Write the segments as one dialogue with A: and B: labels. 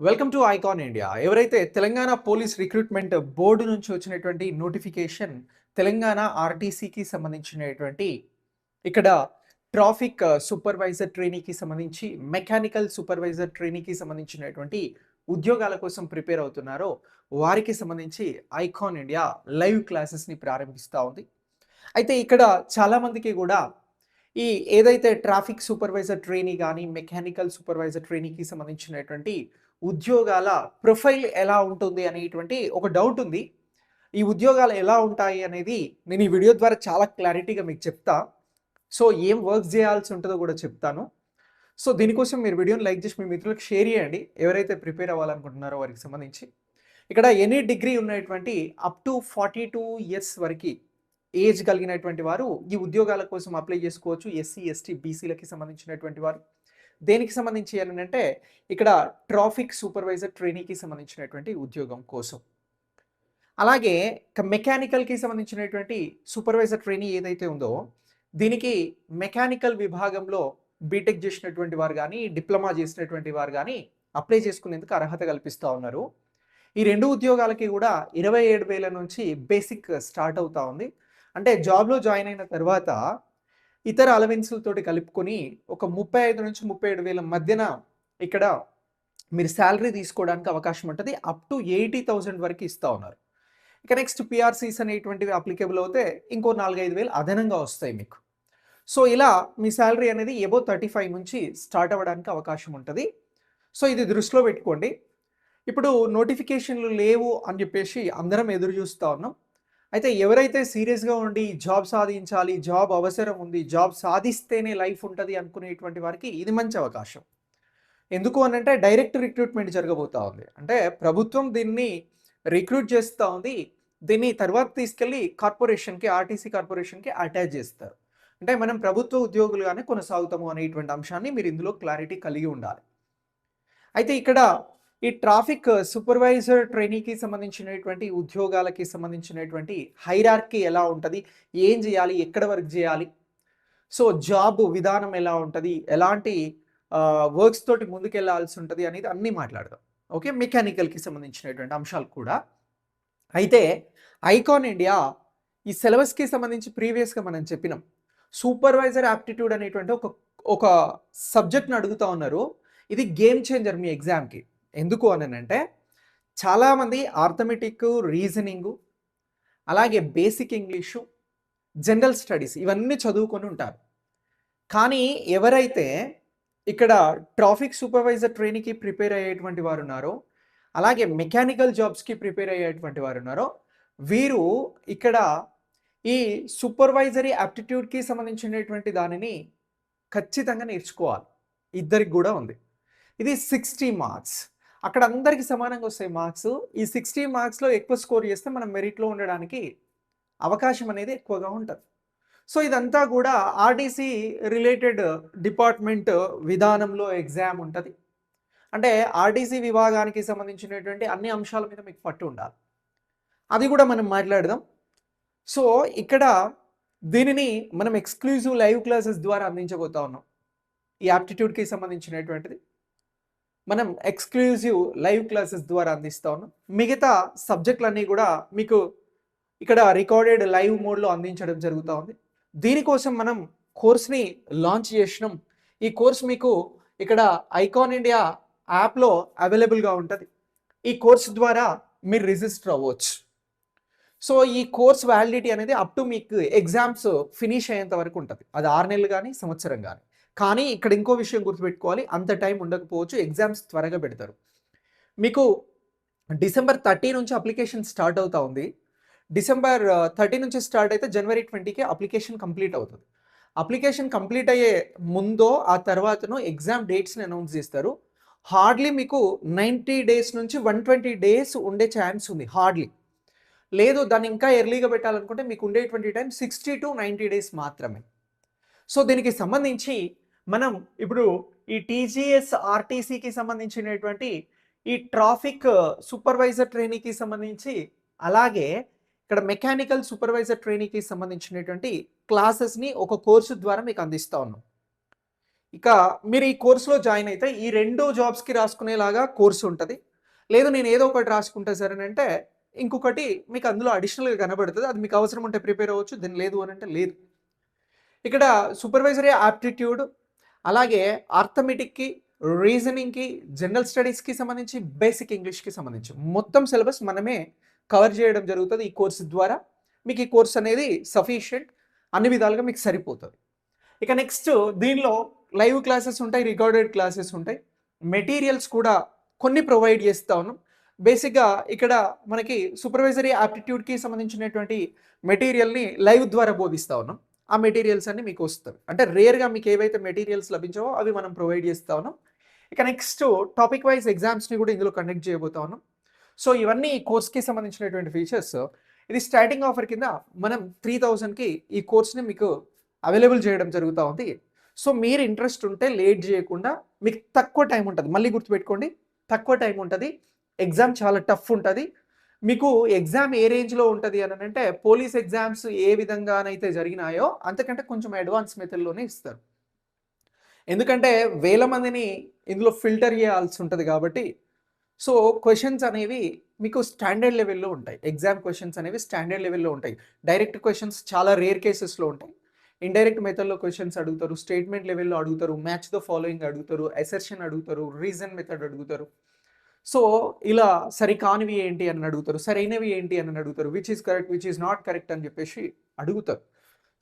A: Welcome to icon India ఎవరైతే Telangana police recruitment board నుంచి వచ్చినటువంటి నోటిఫికేషన్ తెలంగాణ ఆర్టీసీకి సంబంధించినటువంటి ఇక్కడ ట్రాఫిక్ uh, సూపర్వైజర్ ట్రైనీకి సంబంధించి మెకానికల్ సూపర్వైజర్ ట్రైనీకి సంబంధించినటువంటి ఉద్యోగాల కోసం ప్రిపేర్ అవుతున్నారో వారికి సంబంధించి ఐకాన్ ఇండియా లైవ్ క్లాసెస్ని ప్రారంభిస్తూ ఉంది. అయితే ఇక్కడ చాలామందికి కూడా ఈ ఏదైతే ట్రాఫిక్ సూపర్వైజర్ ట్రైనీ కానీ మెకానికల్ సూపర్వైజర్ ట్రైనీకి సంబంధించినటువంటి ఉద్యోగాల ప్రొఫైల్ ఎలా ఉంటుంది అనేటువంటి ఒక డౌట్ ఉంది. ఈ ఉద్యోగాలు ఎలా ఉంటాయి అనేది నేను ఈ వీడియో ద్వారా చాలా క్లారిటీగా మీకు చెప్తా. సో ఏం వర్క్ చేయాల్సి ఉంటుందో కూడా చెప్తాను. సో దీనికోసం మీరు వీడియోని లైక్ చేసి మీ మిత్రులకు షేర్ చేయండి. ఎవరైతే ప్రిపేర్ అవ్వాలనుకుంటున్నారో వారికి సంబంధించి. ఇక్కడ ఎనీ డిగ్రీ ఉన్నటువంటి up to forty two years వరకు ఏజ్ కలిగినటువంటి వారు ఈ ఉద్యోగాల కోసం అప్లై చేసుకోవచ్చు. ఎస్సీ ఎస్టీ బీసీలకి సంబంధించినటువంటి వారు. దేనికి సంబంధించి అని అంటే ఇక్కడ ట్రాఫిక్ సూపర్వైజర్ ట్రైనీకి సంబంధించినటువంటి ఉద్యోగం కోసం. అలాగే మెకానికల్కి సంబంధించినటువంటి సూపర్వైజర్ ట్రైనీ ఏదైతే ఉందో దీనికి మెకానికల్ విభాగంలో బీటెక్ చేసినటువంటి వారు కానీ డిప్లొమా చేసినటువంటి వారు కానీ అప్లై చేసుకునేందుకు అర్హత కల్పిస్తూ ఉన్నారు. ఈ రెండు ఉద్యోగాలకి కూడా ఇరవై ఏడు వేల నుంచి బేసిక్ స్టార్ట్ అవుతా ఉంది. అంటే జాబ్లో జాయిన్ అయిన తర్వాత ఇతర అలవెన్సులతోటి కలుపుకొని ఒక ముప్పై ఐదు నుంచి ముప్పై ఏడు వేల మధ్యన ఇక్కడ మీరు శాలరీ తీసుకోవడానికి అవకాశం ఉంటుంది. అప్ టు ఎయిటీ థౌజండ్ వరకు ఇస్తూ ఉన్నారు. ఇక నెక్స్ట్ పిఆర్సీస్ అనేటువంటివి అప్లికేబుల్ అవుతే ఇంకో నాలుగైదు వేలు అదనంగా వస్తాయి మీకు. సో ఇలా మీ శాలరీ అనేది ఎబో థర్టీ ఫైవ్ నుంచి స్టార్ట్ అవ్వడానికి అవకాశం ఉంటుంది. సో ఇది దృష్టిలో పెట్టుకోండి. ఇప్పుడు నోటిఫికేషన్లు లేవు అని చెప్పేసి అందరం ఎదురు చూస్తూ ఉన్నాం. అయితే ఎవరైతే సీరియస్గా ఉండి జాబ్ సాధించాలి జాబ్ అవసరం ఉంది జాబ్ సాధిస్తేనే లైఫ్ ఉంటుంది అనుకునేటువంటి వారికి ఇది మంచి అవకాశం. ఎందుకు అని అంటే డైరెక్ట్ రిక్రూట్మెంట్ జరగబోతా ఉంది. అంటే ప్రభుత్వం దీన్ని రిక్రూట్ చేస్తూ ఉంది. దీన్ని తర్వాత తీసుకెళ్ళి కార్పొరేషన్కి ఆర్టీసీ కార్పొరేషన్కి అటాచ్ చేస్తారు. అంటే మనం ప్రభుత్వ ఉద్యోగులుగానే కొనసాగుతాము అనేటువంటి అంశాన్ని మీరు ఇందులో క్లారిటీ కలిగి ఉండాలి. అయితే ఇక్కడ ఈ ట్రాఫిక్ సూపర్వైజర్ ట్రైనీకి సంబంధించినటువంటి ఉద్యోగాలకి సంబంధించినటువంటి హైరార్కీ ఎలా ఉంటుంది? ఏం చేయాలి? ఎక్కడ వర్క్ చేయాలి? సో జాబ్ విధానం ఎలా ఉంటుంది? ఎలాంటి వర్క్స్ తోటి ముందుకెళ్ళాల్సి ఉంటుంది అనేది అన్నీ మాట్లాడదాం. ఓకే? మెకానికల్కి సంబంధించినటువంటి అంశాలు కూడా. అయితే ఐకాన్ ఇండియా ఈ సిలబస్కి సంబంధించి ప్రీవియస్గా మనం చెప్పినాం. సూపర్వైజర్ యాప్టిట్యూడ్ అనేటువంటి ఒక ఒక సబ్జెక్ట్ని అడుగుతా ఉన్నారు. ఇది గేమ్ చేంజర్ మీ ఎగ్జామ్కి. ఎందుకు అని అంటే చాలామంది ఆర్థమెటిక్ రీజనింగు అలాగే బేసిక్ ఇంగ్లీషు జనరల్ స్టడీస్ ఇవన్నీ చదువుకొని ఉంటారు. కానీ ఎవరైతే ఇక్కడ ట్రాఫిక్ సూపర్వైజర్ ట్రైనింగ్కి ప్రిపేర్ అయ్యేటువంటి వారు ఉన్నారో అలాగే మెకానికల్ జాబ్స్కి ప్రిపేర్ అయ్యేటువంటి వారు ఉన్నారో వీరు ఇక్కడ ఈ సూపర్వైజరీ యాప్టిట్యూడ్కి సంబంధించినటువంటి దానిని ఖచ్చితంగా నేర్చుకోవాలి. ఇద్దరికి కూడా ఉంది. ఇది సిక్స్టీ మార్క్స్ అక్కడ అందరికి సమానంగా వస్తాయి మార్క్స్. ఈ సిక్స్టీ మార్క్స్లో ఎక్కువ స్కోర్ చేస్తే మనం మెరిట్లో ఉండడానికి అవకాశం అనేది ఎక్కువగా ఉంటుంది. సో ఇదంతా కూడా ఆర్టీసీ రిలేటెడ్ డిపార్ట్మెంట్ విధానంలో ఎగ్జామ్ ఉంటుంది. అంటే ఆర్టీసీ విభాగానికి సంబంధించినటువంటి అన్ని అంశాల మీద మీకు పట్టు ఉండాలి. అది కూడా మనం మాట్లాడదాం. సో ఇక్కడ దీనిని మనం ఎక్స్క్లూజివ్ లైవ్ క్లాసెస్ ద్వారా అందించబోతా ఉన్నాం. ఈ యాప్టిట్యూడ్కి సంబంధించినటువంటిది. మనం ఎక్స్క్లూజివ్ లైవ్ క్లాసెస్ ద్వారా అందిస్తా ఉన్నాం. మిగతా సబ్జెక్టులన్నీ కూడా మీకు ఇక్కడ రికార్డెడ్ లైవ్ మోడ్లో అందించడం జరుగుతూ ఉంది. దీనికోసం మనం కోర్స్ని లాంచ్ చేసినాం. ఈ కోర్స్ మీకు ఇక్కడ ఐకాన్ ఇండియా యాప్లో అవైలబుల్గా ఉంటుంది. ఈ కోర్స్ ద్వారా మీరు రిజిస్టర్ అవ్వచ్చు. సో ఈ కోర్స్ వ్యాలిడిటీ అనేది అప్ టు మీకు ఎగ్జామ్స్ ఫినిష్ అయ్యేంత వరకు ఉంటుంది. అది ఆరు నెలలు కానీ సంవత్సరం కానీ. కానీ ఇక్కడ ఇంకో విషయం గుర్తుపెట్టుకోవాలి. అంత టైం ఉండకపోవచ్చు. ఎగ్జామ్స్ త్వరగా పెడతారు. మీకు డిసెంబర్ థర్టీ నుంచి అప్లికేషన్ స్టార్ట్ అవుతా ఉంది. డిసెంబర్ థర్టీ నుంచి స్టార్ట్ అయితే జనవరి ట్వంటీకి అప్లికేషన్ కంప్లీట్ అవుతుంది. అప్లికేషన్ కంప్లీట్ అయ్యే ముందో ఆ తర్వాతనో ఎగ్జామ్ డేట్స్ని అనౌన్స్ చేస్తారు. హార్డ్లీ మీకు నైంటీ డేస్ నుంచి వన్ ట్వంటీ డేస్ ఉండే ఛాన్స్ ఉంది హార్డ్లీ. లేదు దాన్ని ఇంకా ఎర్లీగా పెట్టాలనుకుంటే మీకు ఉండేటువంటి time sixty to ninety days మాత్రమే. సో దీనికి సంబంధించి మనం ఇప్పుడు ఈ టీజీఎస్ ఆర్టీసీకి సంబంధించినటువంటి ఈ ట్రాఫిక్ సూపర్వైజర్ ట్రైనీకి సంబంధించి అలాగే ఇక్కడ మెకానికల్ సూపర్వైజర్ ట్రైనీకి సంబంధించినటువంటి క్లాసెస్ని ఒక కోర్సు ద్వారా మీకు అందిస్తూ ఉన్నాం. ఇక మీరు ఈ కోర్సులో జాయిన్ అయితే ఈ రెండు జాబ్స్కి రాసుకునేలాగా కోర్సు ఉంటుంది. లేదు నేను ఏదో ఒకటి రాసుకుంటా సరే అంటే ఇంకొకటి మీకు అందులో అడిషనల్గా కనబడుతుంది. అది మీకు అవసరం ఉంటే ప్రిపేర్ అవ్వచ్చు దీని లేదు అని అంటే లేదు. ఇక్కడ సూపర్వైజరీ ఆప్టిట్యూడ్ అలాగే ఆర్థమెటిక్కి రీజనింగ్కి జనరల్ స్టడీస్కి సంబంధించి బేసిక్ ఇంగ్లీష్కి సంబంధించి మొత్తం సిలబస్ మనమే కవర్ చేయడం జరుగుతుంది ఈ కోర్సు ద్వారా. మీకు ఈ కోర్స్ అనేది సఫిషియంట్ అన్ని విధాలుగా మీకు సరిపోతుంది. ఇక నెక్స్ట్ దీనిలో లైవ్ క్లాసెస్ ఉంటాయి రికార్డెడ్ క్లాసెస్ ఉంటాయి. మెటీరియల్స్ కూడా కొన్ని ప్రొవైడ్ చేస్తా ఉన్నాం బేసిక్గా ఇక్కడ మనకి సూపర్వైజరీ ఆప్టిట్యూడ్కి సంబంధించినటువంటి మెటీరియల్ని లైవ్ ద్వారా బోధిస్తా ఉన్నాం. ఆ మెటీరియల్స్ అన్ని మీకు వస్తాయి. అంటే రేర్గా మీకు ఏవైతే మెటీరియల్స్ లభించావో అవి మనం ప్రొవైడ్ చేస్తా ఉన్నాం. ఇక నెక్స్ట్ టాపిక్ వైజ్ ఎగ్జామ్స్ని కూడా ఇందులో కండక్ట్ చేయబోతా ఉన్నాం. సో ఇవన్నీ ఈ కోర్స్కి సంబంధించినటువంటి ఫీచర్స్. ఇది స్టార్టింగ్ ఆఫర్ కింద మనం త్రీ థౌజండ్కి ఈ కోర్స్ని మీకు అవైలబుల్ చేయడం జరుగుతూ ఉంది. సో మీరు ఇంట్రెస్ట్ ఉంటే లేట్ చేయకుండా మీకు తక్కువ టైం ఉంటుంది. మళ్ళీ గుర్తుపెట్టుకోండి తక్కువ టైం ఉంటుంది. ఎగ్జామ్ చాలా టఫ్ ఉంటుంది. మీకు ఎగ్జామ్ ఏ రేంజ్లో ఉంటుంది అని అంటే పోలీస్ ఎగ్జామ్స్ ఏ విధంగానైతే జరిగినాయో అంతకంటే కొంచెం అడ్వాన్స్ మెథడ్లోనే ఇస్తారు. ఎందుకంటే వేల మందిని ఇందులో ఫిల్టర్ చేయాల్సి ఉంటుంది కాబట్టి సో క్వశ్చన్స్ అనేవి మీకు స్టాండర్డ్ లెవెల్లో ఉంటాయి. ఎగ్జామ్ క్వశ్చన్స్ అనేవి స్టాండర్డ్ లెవెల్లో ఉంటాయి. డైరెక్ట్ క్వశ్చన్స్ చాలా రేర్ కేసెస్లో ఉంటాయి. ఇండైరెక్ట్ మెథడ్లో క్వశ్చన్స్ అడుగుతారు స్టేట్మెంట్ లెవెల్లో అడుగుతారు మ్యాచ్ ద ఫాలోయింగ్ అడుగుతారు అసెర్షన్ అడుగుతారు రీజన్ మెథడ్ అడుగుతారు. సో ఇలా సరికానివి ఏంటి అని అడుగుతారు సరైనవి ఏంటి అని అడుగుతారు which is correct which is not correct అని చెప్పేసి అడుగుతారు.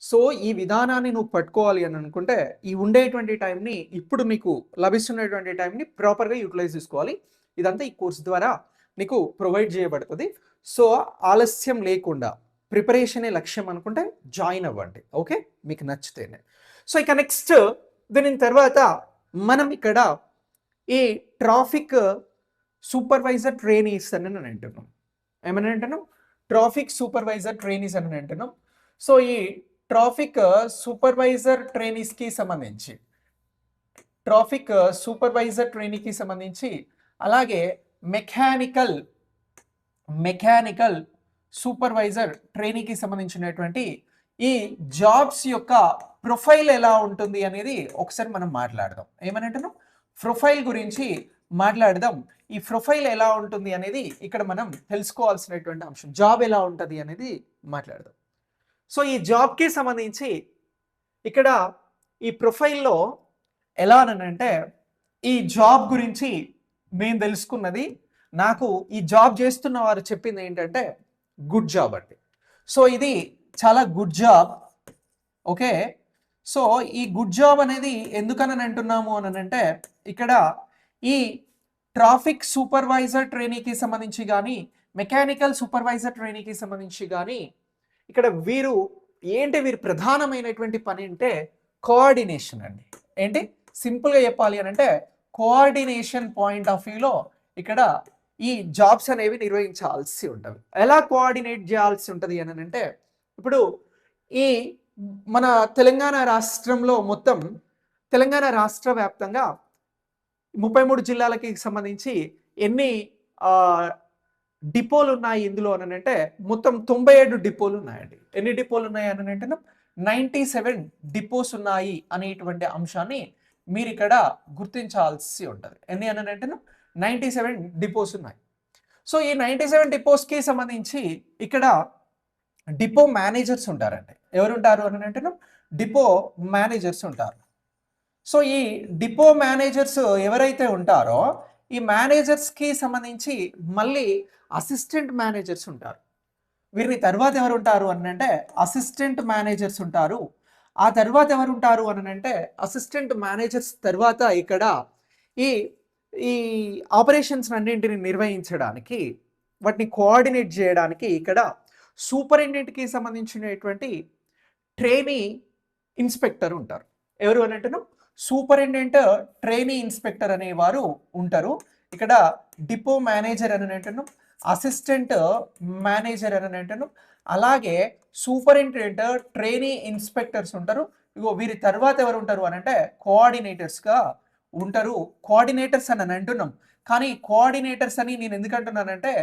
A: సో ఈ విధానాన్ని నువ్వు పట్టుకోవాలి అని అనుకుంటే ఈ ఉండేటువంటి టైంని ఇప్పుడు మీకు లభిస్తున్నటువంటి టైంని ప్రాపర్గా యూటిలైజ్ చేసుకోవాలి. ఇదంతా ఈ కోర్స్ ద్వారా నీకు ప్రొవైడ్ చేయబడుతుంది. సో ఆలస్యం లేకుండా ప్రిపరేషనే లక్ష్యం అనుకుంటే జాయిన్ అవ్వండి. ఓకే మీకు నచ్చితేనే. సో ఇక నెక్స్ట్ దీని తర్వాత మనం ఇక్కడ ఈ ట్రాఫిక్ సూపర్వైజర్ ట్రైనీస్ అని నేను అంటున్నాం. ఏమని అంటున్నాం? ట్రాఫిక్ సూపర్వైజర్ ట్రైనీస్ అని అంటున్నాం. సో ఈ ట్రాఫిక్ సూపర్వైజర్ ట్రైనీస్కి సంబంధించి ట్రాఫిక్ సూపర్వైజర్ ట్రైనీకి సంబంధించి అలాగే మెకానికల్ మెకానికల్ సూపర్వైజర్ ట్రైనీకి సంబంధించినటువంటి ఈ జాబ్స్ యొక్క ప్రొఫైల్ ఎలా ఉంటుంది అనేది ఒకసారి మనం మాట్లాడదాం. ఏమని అంటున్నాం? ప్రొఫైల్ గురించి మాట్లాడదాం. ఈ ప్రొఫైల్ ఎలా ఉంటుంది అనేది ఇక్కడ మనం తెలుసుకోవాల్సినటువంటి అంశం. జాబ్ ఎలా ఉంటుంది అనేది మాట్లాడదాం. సో ఈ జాబ్కి సంబంధించి ఇక్కడ ఈ ప్రొఫైల్లో ఎలా అంటే ఈ జాబ్ గురించి నేను తెలుసుకున్నది నాకు ఈ జాబ్ చేస్తున్న వారు చెప్పింది ఏంటంటే గుడ్ జాబ్ అండి. సో ఇది చాలా గుడ్ జాబ్. ఓకే? సో ఈ గుడ్ జాబ్ అనేది ఎందుకని అంటున్నాము అని అంటే ఇక్కడ ఈ ట్రాఫిక్ సూపర్వైజర్ ట్రైనీకి సంబంధించి కానీ మెకానికల్ సూపర్వైజర్ ట్రైనీకి సంబంధించి కానీ ఇక్కడ వీరు ఏంటి వీరు ప్రధానమైనటువంటి పని అంటే కోఆర్డినేషన్ అండి. ఏంటి? సింపుల్గా చెప్పాలి అని అంటే కోఆర్డినేషన్ పాయింట్ ఆఫ్ వ్యూలో ఇక్కడ ఈ జాబ్స్ అనేవి నిర్వహించాల్సి ఉంటుంది. ఎలా కోఆర్డినేట్ చేయాల్సి ఉంటుంది అని అంటే ఇప్పుడు ఈ మన తెలంగాణ రాష్ట్రంలో మొత్తం తెలంగాణ రాష్ట్ర వ్యాప్తంగా ముప్పై మూడు జిల్లాలకి సంబంధించి ఎన్ని డిపోలు ఉన్నాయి ఇందులో అని అంటే మొత్తం తొంభై ఏడు డిపోలు ఉన్నాయండి. ఎన్ని డిపోలు ఉన్నాయి అని అంటే నైంటీ సెవెన్ డిపోస్ ఉన్నాయి అనేటువంటి అంశాన్ని మీరు ఇక్కడ గుర్తించాల్సి ఉంటుంది. ఎన్ని అని అంటే నైంటీ సెవెన్ డిపోస్ ఉన్నాయి. సో ఈ నైంటీ సెవెన్ డిపోస్కి సంబంధించి ఇక్కడ డిపో మేనేజర్స్ ఉంటారండి. ఎవరుంటారు అని అంటే డిపో మేనేజర్స్ ఉంటారు. సో ఈ డిపో మేనేజర్స్ ఎవరైతే ఉంటారో ఈ మేనేజర్స్కి సంబంధించి మళ్ళీ అసిస్టెంట్ మేనేజర్స్ ఉంటారు. వీరిని తర్వాత ఎవరు ఉంటారు అని అంటే అసిస్టెంట్ మేనేజర్స్ ఉంటారు. ఆ తర్వాత ఎవరు ఉంటారు అని అంటే అసిస్టెంట్ మేనేజర్స్ తర్వాత ఇక్కడ ఈ ఈ ఆపరేషన్స్ అన్నింటిని నిర్వహించడానికి వాటిని కోఆర్డినేట్ చేయడానికి ఇక్కడ సూపరింటెండెంట్కి సంబంధించినటువంటి ట్రైనీ ఇన్స్పెక్టర్ ఉంటారు. ఎవరు అని అంటున్నాం? సూపరింటెండెంట్ ట్రైనీ ఇన్స్పెక్టర్ అనేవారు ఉంటారు. ఇక్కడ డిపో మేనేజర్ అని అంటున్నాం అసిస్టెంట్ మేనేజర్ అని అంటున్నాం అలాగే సూపరింటెండెంట్ ట్రైనీ ఇన్స్పెక్టర్స్ ఉంటారు. ఇగో వీరి తర్వాత ఎవరు ఉంటారు అని అంటే కోఆర్డినేటర్స్గా ఉంటారు. కోఆర్డినేటర్స్ అని అంటున్నాం. కానీ కోఆర్డినేటర్స్ అని నేను ఎందుకు అంటున్నానంటే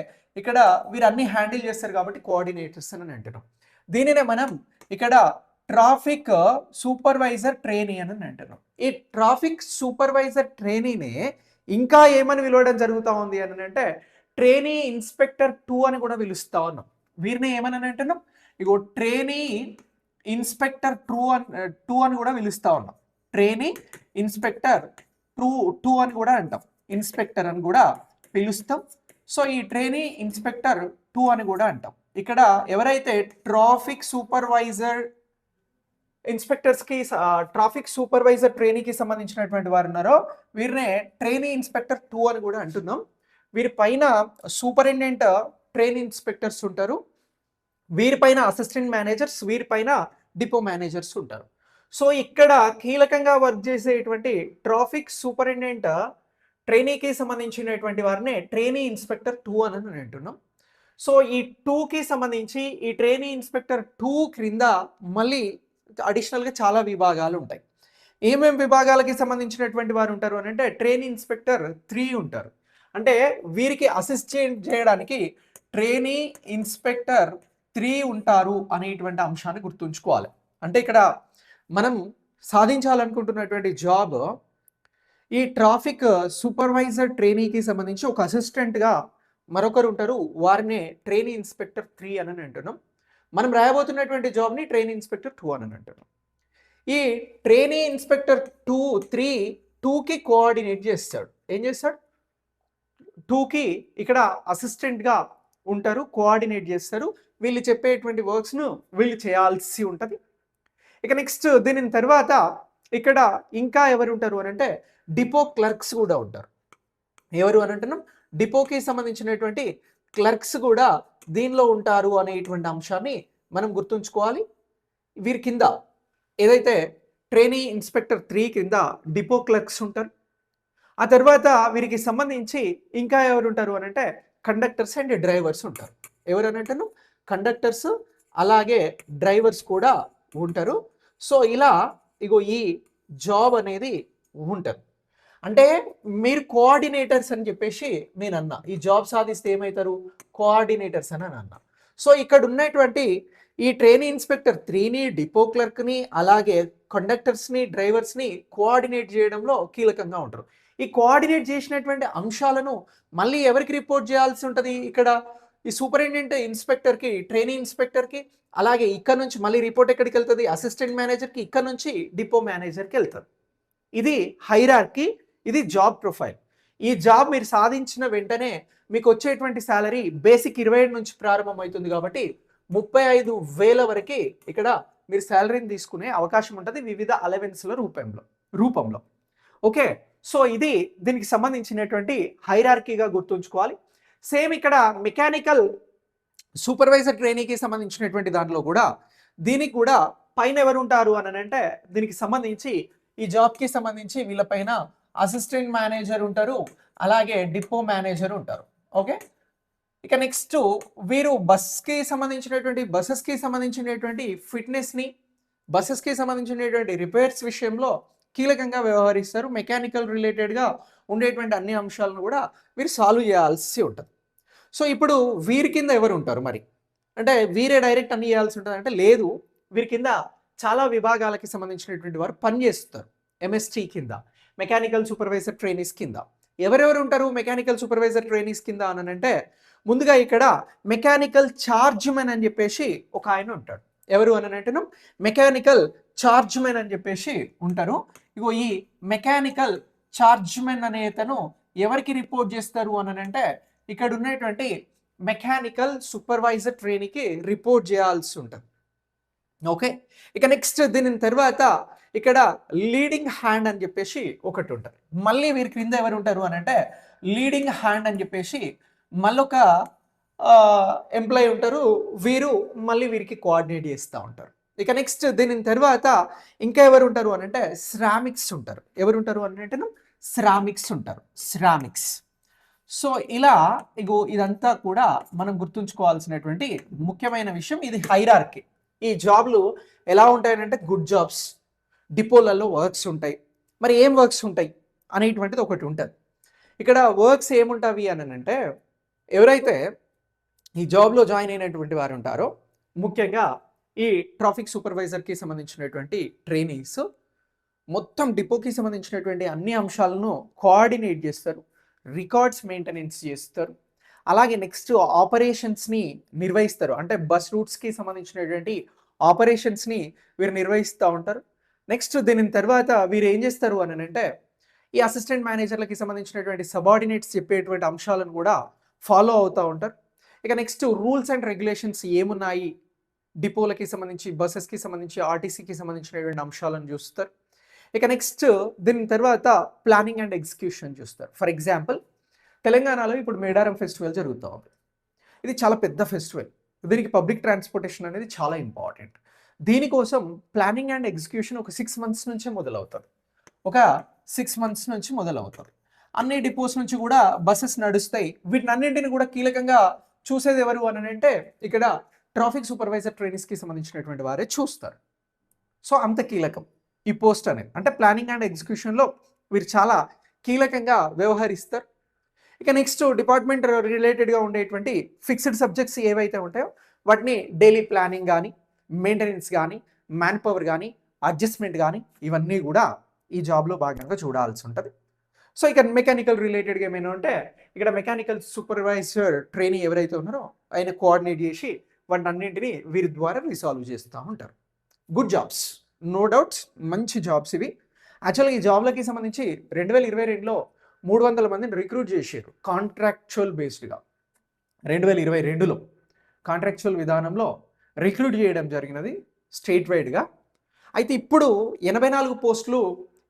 A: ఇక్కడ వీరు అన్ని హ్యాండిల్ చేస్తారు కాబట్టి కోఆర్డినేటర్స్ అని అంటున్నాం. దీనినే మనం ఇక్కడ ట్రాఫిక్ సూపర్వైజర్ ట్రైనీ అని అంటారు. ఈ ట్రాఫిక్ సూపర్వైజర్ ట్రైనీనే ఇంకా ఏమని పిలవడం జరుగుతూ ఉంది అని అంటే ట్రైనీ ఇన్స్పెక్టర్ టూ అని కూడా పిలుస్తా ఉన్నాం. వీరిని ఏమని అంటున్నాం? ఇగో ట్రైనీ ఇన్స్పెక్టర్ ట్రూ అని టూ అని కూడా పిలుస్తా ఉన్నాం. ట్రైనీ ఇన్స్పెక్టర్ టూ టూ అని కూడా అంటాం. ఇన్స్పెక్టర్ అని కూడా పిలుస్తాం. సో ఈ ట్రైనీ ఇన్స్పెక్టర్ టూ అని కూడా అంటాం. ఇక్కడ ఎవరైతే ట్రాఫిక్ సూపర్వైజర్ ఇన్స్పెక్టర్స్కి ట్రాఫిక్ సూపర్వైజర్ ట్రైనీకి సంబంధించినటువంటి వారు ఉన్నారో వీరినే ట్రైనీ ఇన్స్పెక్టర్ టూ అని కూడా అంటున్నాం. వీరి పైన సూపరింటెండెంట్ ట్రైన్ ఇన్స్పెక్టర్స్ ఉంటారు. వీరిపైన అసిస్టెంట్ మేనేజర్స్ వీరిపైన డిపో మేనేజర్స్ ఉంటారు. సో ఇక్కడ కీలకంగా వర్క్ చేసేటువంటి ట్రాఫిక్ సూపరింటెండెంట్ ట్రైనీకి సంబంధించినటువంటి వారినే ట్రైనీ ఇన్స్పెక్టర్ టూ అని నేను అంటున్నాం. సో ఈ టూకి సంబంధించి ఈ ట్రైనీ ఇన్స్పెక్టర్ టూ క్రింద మళ్ళీ అడిషనల్గా చాలా విభాగాలు ఉంటాయి. ఏమేమి విభాగాలకి సంబంధించినటువంటి వారు ఉంటారు అని అంటే ట్రైన్ ఇన్స్పెక్టర్ త్రీ ఉంటారు. అంటే వీరికి అసిస్టెంట్ చేయడానికి ట్రైనీ ఇన్స్పెక్టర్ త్రీ ఉంటారు అనేటువంటి అంశాన్ని గుర్తుంచుకోవాలి. అంటే ఇక్కడ మనం సాధించాలనుకుంటున్నటువంటి జాబ్ ఈ ట్రాఫిక్ సూపర్వైజర్ ట్రైనీకి సంబంధించి ఒక అసిస్టెంట్గా మరొకరు ఉంటారు. వారినే ట్రైనీ ఇన్స్పెక్టర్ త్రీ అని అంటున్నాం. మనం రాయబోతున్నటువంటి జాబ్ని ట్రైనింగ్ ఇన్స్పెక్టర్ టూ అని అంటారు. ఈ ట్రైనింగ్ ఇన్స్పెక్టర్ టూ త్రీ టూకి కోఆర్డినేట్ చేస్తాడు. ఏం చేస్తాడు? టూకి ఇక్కడ అసిస్టెంట్గా ఉంటారు కోఆర్డినేట్ చేస్తారు. వీళ్ళు చెప్పేటువంటి వర్క్స్ను వీళ్ళు చేయాల్సి ఉంటుంది. ఇక నెక్స్ట్ దీని తర్వాత ఇక్కడ ఇంకా ఎవరు ఉంటారు అని అంటే డిపో క్లర్క్స్ కూడా ఉంటారు. ఎవరు అని అంటున్నాం? డిపోకి సంబంధించినటువంటి క్లర్క్స్ కూడా దీనిలో ఉంటారు అనేటువంటి అంశాన్ని మనం గుర్తుంచుకోవాలి. వీరి కింద ఏదైతే ట్రైనీ ఇన్స్పెక్టర్ త్రీ కింద డిపో క్లర్క్స్ ఉంటారు. ఆ తర్వాత వీరికి సంబంధించి ఇంకా ఎవరు ఉంటారు అని అంటే కండక్టర్స్ అండ్ డ్రైవర్స్ ఉంటారు. ఎవరు అని అంటాను కండక్టర్స్ అలాగే డ్రైవర్స్ కూడా ఉంటారు. సో ఇలా ఇగో ఈ జాబ్ అనేది ఉంటుంది. అంటే మీరు కోఆర్డినేటర్స్ అని చెప్పేసి నేను అన్నా ఈ జాబ్ సాధిస్తే ఏమవుతారు? కోఆర్డినేటర్స్ అని అని అన్నా. సో ఇక్కడ ఉన్నటువంటి ఈ ట్రైనీ ఇన్స్పెక్టర్ త్రీని డిపో క్లర్క్ని అలాగే కండక్టర్స్ని డ్రైవర్స్ని కోఆర్డినేట్ చేయడంలో కీలకంగా ఉంటారు. ఈ కోఆర్డినేట్ చేసినటువంటి అంశాలను మళ్ళీ ఎవరికి రిపోర్ట్ చేయాల్సి ఉంటుంది ఇక్కడ? ఈ సూపరింటెండెంట్ ఇన్స్పెక్టర్కి ట్రైనీ ఇన్స్పెక్టర్కి అలాగే ఇక్కడ నుంచి మళ్ళీ రిపోర్ట్ ఎక్కడికి వెళ్తుంది? అసిస్టెంట్ మేనేజర్కి ఇక్కడ నుంచి డిపో మేనేజర్కి వెళ్తుంది. ఇది హైరార్కి ఇది జాబ్ ప్రొఫైల్. ఈ జాబ్ మీరు సాధించిన వెంటనే మీకు వచ్చేటువంటి శాలరీ బేసిక్ ఇరవై ఏడు నుంచి ప్రారంభమవుతుంది కాబట్టి ముప్పై ఐదు వేల వరకు ఇక్కడ మీరు శాలరీని తీసుకునే అవకాశం ఉంటుంది వివిధ అలవెన్స్ల రూపంలో రూపంలో. ఓకే సో ఇది దీనికి సంబంధించినటువంటి హైరార్కీగా గుర్తుంచుకోవాలి. సేమ్ ఇక్కడ మెకానికల్ సూపర్వైజర్ ట్రైనీకి సంబంధించినటువంటి దాంట్లో కూడా దీనికి కూడా పైన ఎవరు ఉంటారు అని అంటే దీనికి సంబంధించి ఈ జాబ్కి సంబంధించి వీళ్ళపైన అసిస్టెంట్ మేనేజర్ ఉంటారు అలాగే డిపో మేనేజర్ ఉంటారు. ఓకే? ఇక నెక్స్ట్ వీరు బస్కి సంబంధించినటువంటి బస్సెస్కి సంబంధించినటువంటి ఫిట్నెస్ని బస్సెస్కి సంబంధించినటువంటి రిపేర్స్ విషయంలో కీలకంగా వ్యవహరిస్తారు. మెకానికల్ రిలేటెడ్గా ఉండేటువంటి అన్ని అంశాలను కూడా వీరు సాల్వ్ చేయాల్సి ఉంటుంది. సో ఇప్పుడు వీరి కింద ఎవరు ఉంటారు మరి? అంటే వీరే డైరెక్ట్ అన్ని చేయాల్సి ఉంటుంది అంటే లేదు వీరి కింద చాలా విభాగాలకి సంబంధించినటువంటి వారు పనిచేస్తారు. ఎంఎస్టీ కింద మెకానికల్ సూపర్వైజర్ ట్రైనీస్ కింద. ఎవరెవరు ఉంటారు మెకానికల్ సూపర్వైజర్ ట్రైనీస్ కింద అని అంటే ముందుగా ఇక్కడ మెకానికల్ ఛార్జ్మెన్ అని చెప్పేసి ఒక ఆయన ఉంటాడు. ఎవరు అని అంటున్నాం మెకానికల్ చార్జ్మెన్ అని చెప్పేసి ఉంటారు. ఇగో ఈ మెకానికల్ చార్జ్మెన్ అనే అతను ఎవరికి రిపోర్ట్ చేస్తారు అని అంటే ఇక్కడ ఉన్నటువంటి మెకానికల్ సూపర్వైజర్ ట్రైనీకి రిపోర్ట్ చేయాల్సి ఉంటుంది. ఓకే ఇక నెక్స్ట్ దీని తర్వాత ఇక్కడ లీడింగ్ హ్యాండ్ అని చెప్పేసి ఒకటి ఉంటుంది మళ్ళీ వీరి క్రింద ఎవరు ఉంటారు అని అంటే లీడింగ్ హ్యాండ్ అని చెప్పేసి మళ్ళొక ఎంప్లాయీ ఉంటారు. వీరు మళ్ళీ వీరికి కోఆర్డినేట్ చేస్తూ ఉంటారు. ఇక నెక్స్ట్ దీని తర్వాత ఇంకా ఎవరు ఉంటారు అని అంటే శ్రామిక్స్ ఉంటారు. ఎవరు ఉంటారు అని అంటే శ్రామిక్స్ ఉంటారు. శ్రామిక్స్ సో ఇలా ఇగో ఇదంతా కూడా మనం గుర్తుంచుకోవాల్సినటువంటి ముఖ్యమైన విషయం ఇది హైరార్కి ఈ జాబ్లు ఎలా ఉంటాయనంటే గుడ్ జాబ్స్ డిపోలలో వర్క్స్ ఉంటాయి. మరి ఏం వర్క్స్ ఉంటాయి? అనేటువంటిది ఒకటి ఉంటుంది. ఇక్కడ వర్క్స్ ఏముంటావి అని అంటే ఎవరైతే ఈ జాబ్లో జాయిన్ అయినటువంటి వారు ఉంటారో ముఖ్యంగా ఈ ట్రాఫిక్ సూపర్వైజర్కి సంబంధించినటువంటి ట్రైనింగ్స్ మొత్తం డిపోకి సంబంధించినటువంటి అన్ని అంశాలను కోఆర్డినేట్ చేస్తారు. రికార్డ్స్ మెయింటెనెన్స్ చేస్తారు. అలాగే నెక్స్ట్ ఆపరేషన్స్ని నిర్వహిస్తారు. అంటే బస్ రూట్స్కి సంబంధించినటువంటి ఆపరేషన్స్ని వీరు నిర్వహిస్తూ ఉంటారు. నెక్స్ట్ దీని తర్వాత వీరు ఏం చేస్తారు అని అంటే ఈ అసిస్టెంట్ మేనేజర్లకి సంబంధించినటువంటి సబార్డినేట్స్ చెప్పేటువంటి అంశాలను కూడా ఫాలో అవుతూ ఉంటారు. ఇక నెక్స్ట్ రూల్స్ అండ్ రెగ్యులేషన్స్ ఏమున్నాయి? డిపోలకి సంబంధించి బస్సెస్కి సంబంధించి ఆర్టీసీకి సంబంధించినటువంటి అంశాలను చూస్తారు. ఇక నెక్స్ట్ దీని తర్వాత ప్లానింగ్ అండ్ ఎగ్జిక్యూషన్ చూస్తారు. ఫర్ ఎగ్జాంపుల్ తెలంగాణలో ఇప్పుడు మేడారం ఫెస్టివల్ జరుగుతూ ఉంది. ఇది చాలా పెద్ద ఫెస్టివల్. దీనికి పబ్లిక్ ట్రాన్స్పోర్టేషన్ అనేది చాలా ఇంపార్టెంట్. దీనికోసం ప్లానింగ్ అండ్ ఎగ్జిక్యూషన్ ఒక సిక్స్ మంత్స్ నుంచే మొదలవుతుంది. ఒక సిక్స్ మంత్స్ నుంచి మొదలవుతుంది. అన్ని డిపోస్ నుంచి కూడా బస్సెస్ నడుస్తాయి. వీటినన్నింటిని కూడా కీలకంగా చూసేది ఎవరు అని అంటే ఇక్కడ ట్రాఫిక్ సూపర్వైజర్ ట్రైనింగ్స్కి సంబంధించినటువంటి వారే చూస్తారు. సో అంత కీలకం ఈ పోస్ట్ అనేది. అంటే ప్లానింగ్ అండ్ ఎగ్జిక్యూషన్లో వీరు చాలా కీలకంగా వ్యవహరిస్తారు. ఇక నెక్స్ట్ డిపార్ట్మెంట్ రిలేటెడ్గా ఉండేటువంటి ఫిక్స్డ్ సబ్జెక్ట్స్ ఏవైతే ఉంటాయో వాటిని డైలీ ప్లానింగ్ కానీ మెయింటెనెన్స్ కానీ మ్యాన్ పవర్ కానీ అడ్జస్ట్మెంట్ కానీ ఇవన్నీ కూడా ఈ జాబ్లో భాగంగా చూడాల్సి ఉంటుంది. సో ఇక మెకానికల్ రిలేటెడ్గా ఏమైనా ఉంటే ఇక్కడ మెకానికల్ సూపర్వైజర్ ట్రైనింగ్ ఎవరైతే ఉన్నారో ఆయన కోఆర్డినేట్ చేసి వాటి అన్నింటినీ వీరి ద్వారా రిసాల్వ్ చేస్తూ ఉంటారు. Good jobs. నో డౌట్స్ మంచి జాబ్స్ ఇవి. యాక్చువల్గా ఈ జాబ్లకి సంబంధించి రెండు వేల ఇరవై రెండులో మూడు వందల మందిని రిక్రూట్ చేశారు కాంట్రాక్చువల్ బేస్డ్గా. రెండు వేల ఇరవై రెండులో కాంట్రాక్చువల్ విధానంలో రిక్రూట్ చేయడం జరిగినది స్టేట్ వైడ్గా అయితే ఇప్పుడు ఎనభై నాలుగు పోస్టులు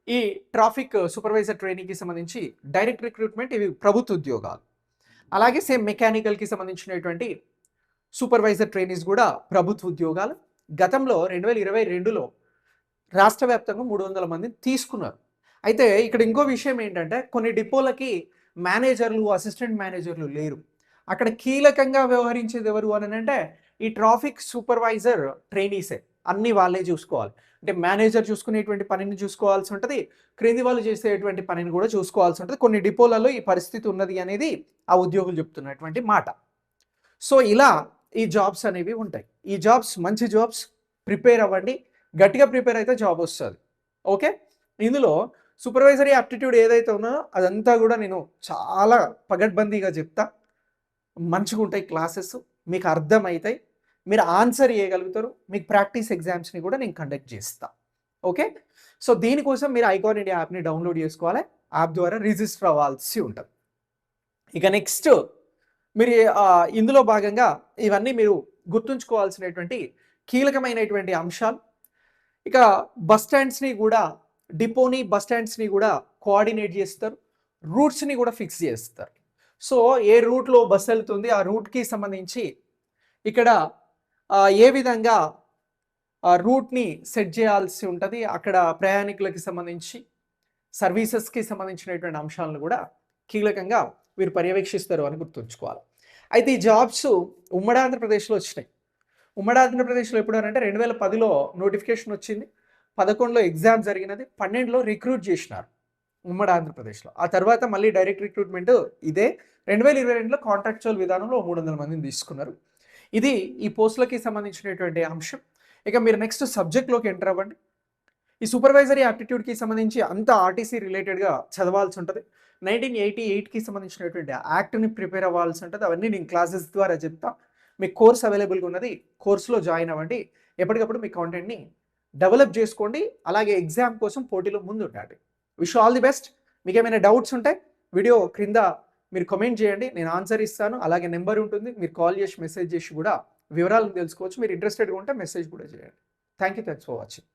A: ఈ ట్రాఫిక్ సూపర్వైజర్ ట్రైనింగ్కి సంబంధించి డైరెక్ట్ రిక్రూట్మెంట్ ఇవి ప్రభుత్వ ఉద్యోగాలు. అలాగే సేమ్ మెకానికల్కి సంబంధించినటువంటి సూపర్వైజర్ ట్రైనింగ్స్ కూడా ప్రభుత్వ ఉద్యోగాలు. గతంలో రెండు వేల ఇరవై రెండులో రాష్ట్ర వ్యాప్తంగా మూడు వందల మందిని తీసుకున్నారు. అయితే ఇక్కడ ఇంకో విషయం ఏంటంటే కొన్ని డిపోలకి మేనేజర్లు అసిస్టెంట్ మేనేజర్లు లేరు. అక్కడ కీలకంగా వ్యవహరించేది ఎవరు అని అంటే ఈ ట్రాఫిక్ సూపర్వైజర్ ట్రైనీసే. అన్ని వాళ్ళే చూసుకోవాలి. అంటే మేనేజర్ చూసుకునేటువంటి పనిని చూసుకోవాల్సి ఉంటుంది. క్రింది వాళ్ళు చేసేటువంటి పనిని కూడా చూసుకోవాల్సి ఉంటుంది. కొన్ని డిపోలలో ఈ పరిస్థితి ఉన్నది అనేది ఆ ఉద్యోగులు చెప్తున్నటువంటి మాట. సో ఇలా ఈ జాబ్స్ అనేవి ఉంటాయి. ఈ జాబ్స్ మంచి జాబ్స్ ప్రిపేర్ అవ్వండి. గట్టిగా ప్రిపేర్ అయితే జాబ్ వస్తుంది. ఓకే? ఇందులో సూపర్వైజరీ యాప్టిట్యూడ్ ఏదైతే ఉన్నదో అదంతా కూడా నేను చాలా పగడ్బందీగా చెప్తా. మంచిగా ఉంటాయి క్లాసెస్. మీకు అర్థమవుతాయి మీరు ఆన్సర్ చేయగలుగుతారు మీకు ప్రాక్టీస్ ఎగ్జామ్స్ని కూడా నేను కండక్ట్ చేస్తా. ఓకే సో దీనికోసం మీరు ఐకాన్ ఇండియా యాప్ని డౌన్లోడ్ చేసుకోవాలి. యాప్ ద్వారా రిజిస్టర్ అవ్వాల్సి ఉంటుంది. ఇక నెక్స్ట్ మీరు ఇందులో భాగంగా ఇవన్నీ మీరు గుర్తుంచుకోవాల్సినటువంటి కీలకమైనటువంటి అంశాలు. ఇక బస్ స్టాండ్స్ని కూడా డిపోని బస్ స్టాండ్స్ని కూడా కోఆర్డినేట్ చేస్తారు. రూట్స్ని కూడా ఫిక్స్ చేస్తారు. సో ఏ రూట్లో బస్ వెళ్తుంది? ఆ రూట్కి సంబంధించి ఇక్కడ ఏ విధంగా రూట్ని సెట్ చేయాల్సి ఉంటుంది? అక్కడ ప్రయాణికులకి సంబంధించి సర్వీసెస్కి సంబంధించినటువంటి అంశాలను కూడా కీలకంగా వీరు పర్యవేక్షిస్తారు అని గుర్తుంచుకోవాలి. అయితే ఈ జాబ్స్ ఉమ్మడి ఆంధ్రప్రదేశ్లో వచ్చినాయి. ఉమ్మడి ఆంధ్రప్రదేశ్లో ఎప్పుడు అంటే రెండు వేల పదిలో నోటిఫికేషన్ వచ్చింది. పదకొండులో ఎగ్జామ్ జరిగినది. పన్నెండులో రిక్రూట్ చేసినారు ఉమ్మడి ఆంధ్రప్రదేశ్లో ఆ తర్వాత మళ్ళీ డైరెక్ట్ రిక్రూట్మెంట్ ఇదే. రెండు వేల ఇరవై రెండులో కాంట్రాక్చువల్ విధానంలో మూడు వందల మందిని తీసుకున్నారు. ఇది ఈ పోస్టులకి సంబంధించినటువంటి అంశం. ఇక మీరు నెక్స్ట్ సబ్జెక్ట్లోకి ఎంటర్ అవ్వండి. ఈ సూపర్వైజరీ యాప్టిట్యూడ్కి సంబంధించి అంత ఆర్టీసీ రిలేటెడ్గా చదవాల్సి ఉంటుంది. నైన్టీన్ ఎయిటీ ఎయిట్కి సంబంధించినటువంటి యాక్ట్ని ప్రిపేర్ అవ్వాల్సి ఉంటుంది. అవన్నీ నేను క్లాసెస్ ద్వారా చెప్తా. మీ కోర్స్ అవైలబుల్గా ఉన్నది కోర్సులో జాయిన్ అవ్వండి. ఎప్పటికప్పుడు మీ కాంటెంట్ని డెవలప్ చేసుకోండి. అలాగే ఎగ్జామ్ కోసం పోటీలో ముందు ఉండండి విష్ ఆల్ ది బెస్ట్ మీకు ఏమైనా డౌట్స్ ఉంటే వీడియో క్రింద మీరు కమెంట్ చేయండి నేను ఆన్సర్ ఇస్తాను. అలాగే నెంబర్ ఉంటుంది మీరు కాల్ చేసి మెసేజ్ చేసి కూడా వివరాలను తెలుసుకోవచ్చు. మీరు ఇంట్రెస్టెడ్గా ఉంటే మెసేజ్ కూడా చేయండి. Thank you thanks for watching